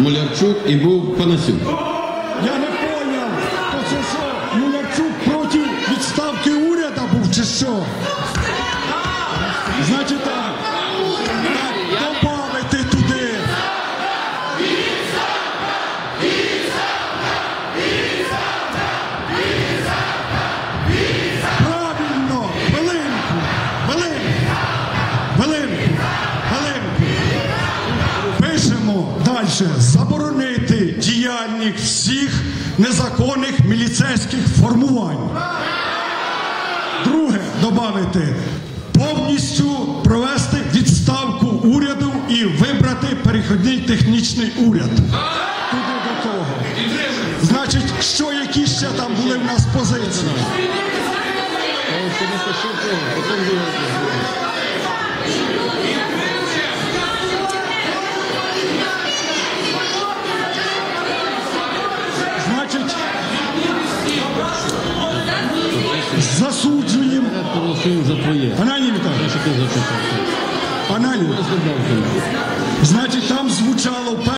Мулярчук і був Панасюк. Я не поняв, то це що, Мулярчук проти відставки уряду був чи що? Значить Далі. Заборонити діяльність всіх незаконних міліцейських формувань. Друге, додати повністю провести відставку уряду і вибрати перехідний технічний уряд. Туди до того. Значить, що які ще там були в нас позиції? Засуджуємо. Ананій Віталій, зачитав? Значить, там звучало